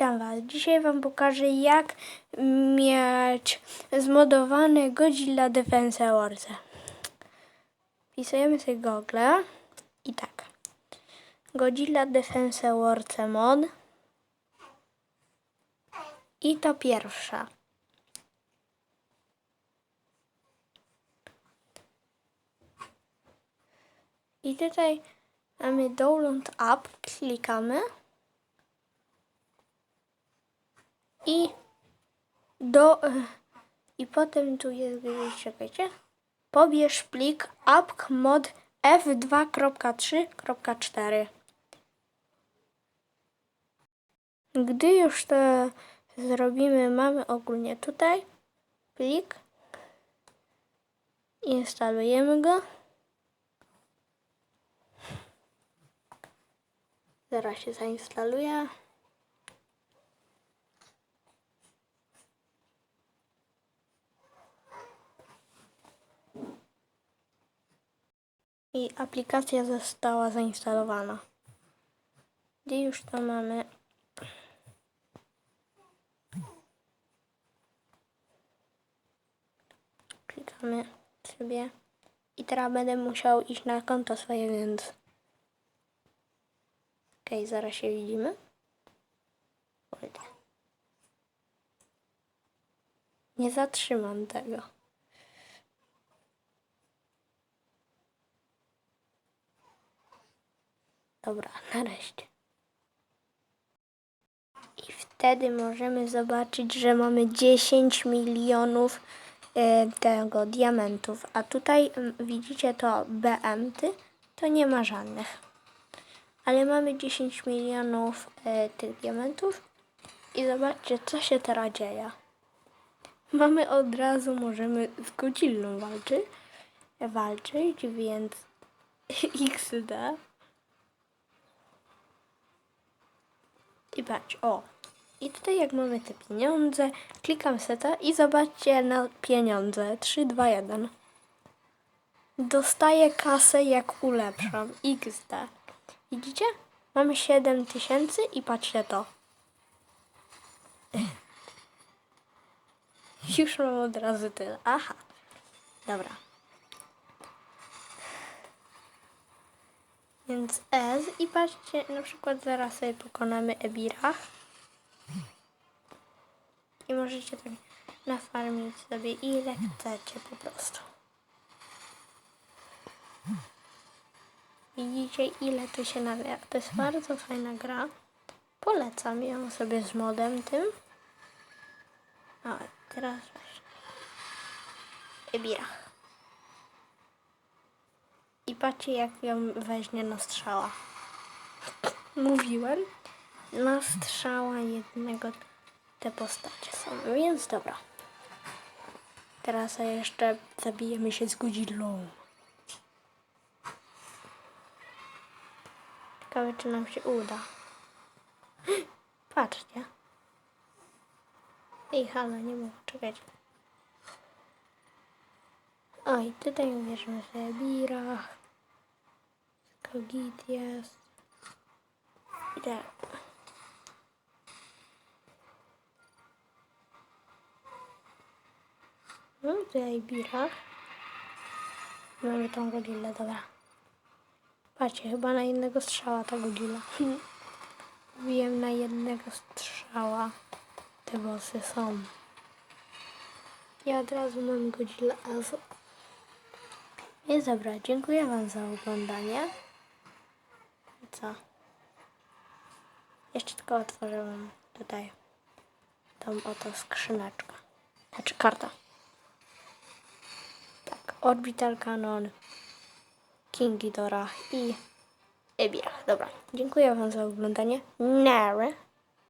Witam Was. Dzisiaj Wam pokażę jak mieć zmodowany Godzilla Defense Wars. Wpisujemy sobie Google i tak. Godzilla Defense Wars mod. I to pierwsza. I tutaj mamy download app, klikamy. I do i potem tu jest gdzieś, czekajcie. Pobierz plik app mod f2.3.4. Gdy już to zrobimy, mamy ogólnie tutaj plik. Instalujemy go. Zaraz się zainstaluje. I aplikacja została zainstalowana. Gdy już to mamy. Klikamy sobie. I teraz będę musiał iść na konto swoje, więc. Okej, zaraz się widzimy. Nie zatrzymam tego. Dobra, nareszcie. I wtedy możemy zobaczyć, że mamy 10 milionów e, tego diamentów. A tutaj mm, widzicie to BM-ty, to nie ma żadnych. Ale mamy 10 milionów e, tych diamentów. I zobaczcie, co się teraz dzieje. Mamy od razu, możemy z Godzillą walczyć, walczyć, więc XD. I patrz, o. I tutaj jak mamy te pieniądze, klikam seta i zobaczcie na pieniądze. 3, 2, 1. Dostaję kasę jak ulepszam. XD. Widzicie? Mamy 7 tysięcy i patrzcie to. Już mam od razu tyle. Aha. Dobra. Więc S i patrzcie, na przykład zaraz sobie pokonamy Ebira. I możecie tak nafarmić sobie ile chcecie po prostu. Widzicie ile to się nabiera. To jest bardzo fajna gra. Polecam ją sobie z modem tym. O, teraz właśnie. Ebira. Patrzcie, jak ją weźmie na strzała. Mówiłem. Na strzała jednego te postacie są. Więc dobra. Teraz jeszcze zabijemy się z Godzillą. Ciekawe, czy nam się uda. Patrzcie. Ej, halo, nie mogę czekać. Oj, tutaj uwierzymy sobie Birach. Kogit jest. I. No tutaj Birach. Mamy tą Godzillę, dobra. Patrzcie, chyba na jednego strzała ta Godzilla. Wiem, na jednego strzała te bossy są. Ja od razu mam Azo. Jest dobra, dziękuję Wam za oglądanie. Co? Jeszcze tylko otworzę Wam tutaj tą oto skrzyneczkę. Znaczy karta. Tak, Orbital Canon, King i Ebir. Dobra, dziękuję Wam za oglądanie. Nara.